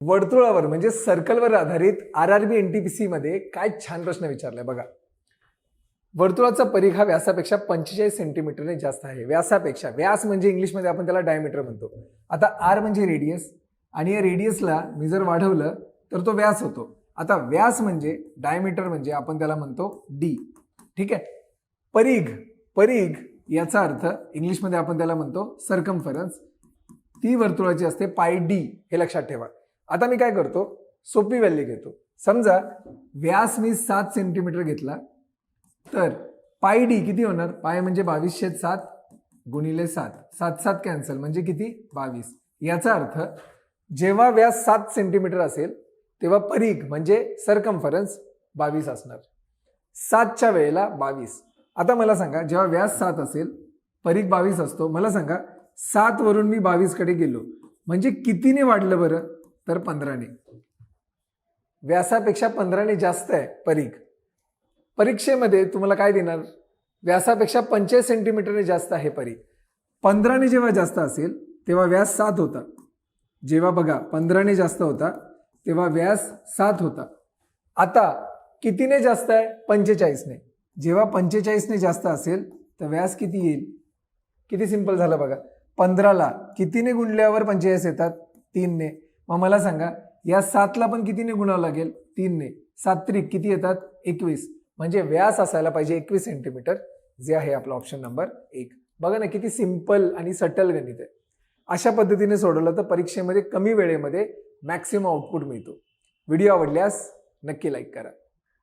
वर्तुळावर म्हणजे सर्कलवर आधारित R R B N T P C मध्ये काय छान प्रश्न विचारलाय बघा. वर्तुळाचा परीघ हा व्यासापेक्षा पंचेचाळीस सेंटीमीटरने जास्त आहे. व्यासापेक्षा व्यास म्हणजे इंग्लिशमध्ये आपण त्याला डायमीटर म्हणतो. आता आर म्हणजे रेडियस आणि या रेडियसला मी जर वाढवलं तर तो व्यास होतो. आता व्यास म्हणजे डायमीटर म्हणजे आपण त्याला म्हणतो डी ठीक आहे? परीघ परीघ याचा अर्थ इंग्लिशमध्ये आपण त्याला म्हणतो सरकमफरन्स ती वर्तुळाची असते पाय डी हे लक्षात ठेवा. आता मी काय करतो? सोपी व्हॅल्यू घेतो. समजा व्यास मी सात सेंटीमीटर घेतला. तर पाय डी किती होणार? पाय म्हणजे बावीसशे सात गुणिले सात. सात सात कॅन्सल म्हणजे किती? बावीस. याचा अर्थ जेव्हा व्यास सात सेंटीमीटर असेल तेव्हा परीघ म्हणजे सरकमफरन्स बावीस असणार. सातच्या वेळेला बावीस. आता मला सांगा जेव्हा व्यास सात असेल परीघ बावीस असतो. मला सांगा सात वरून मी बावीसकडे गेलो. म्हणजे कितीने वाढलं बरं? तर पंधराने. व्यासापेक्षा पंधराने जास्त आहे परीख परीक्षेमध्ये तुम्हाला काय देणार? व्यासापेक्षा पंचेचाळीस सेंटीमीटरने जास्त आहे परीख पंधराने जेव्हा जास्त असेल तेव्हा व्यास सात होता. जेव्हा बघा पंधराने जास्त होता तेव्हा व्यास सात होता. आता कितीने जास्त आहे? पंचेचाळीसने. जेव्हा पंचेचाळीसने जास्त असेल तर व्यास किती येईल? किती सिंपल झालं बघा. पंधराला कितीने गुणल्यावर पंचेचाळीस येतात? तीनने. मग मला सांगा या सातला पण कितीने गुणावं लागेल? तीनने. सात त्रिक किती येतात? एकवीस. म्हणजे व्यास असायला पाहिजे एकवीस सेंटीमीटर जे आहे आपला ऑप्शन नंबर एक. बघा ना किती सिंपल आणि सटल गणित आहे. अशा पद्धतीने सोडवलं तर परीक्षेमध्ये कमी वेळेमध्ये मॅक्सिमम आउटपुट मिळतो. व्हिडिओ आवडल्यास नक्की लाईक करा.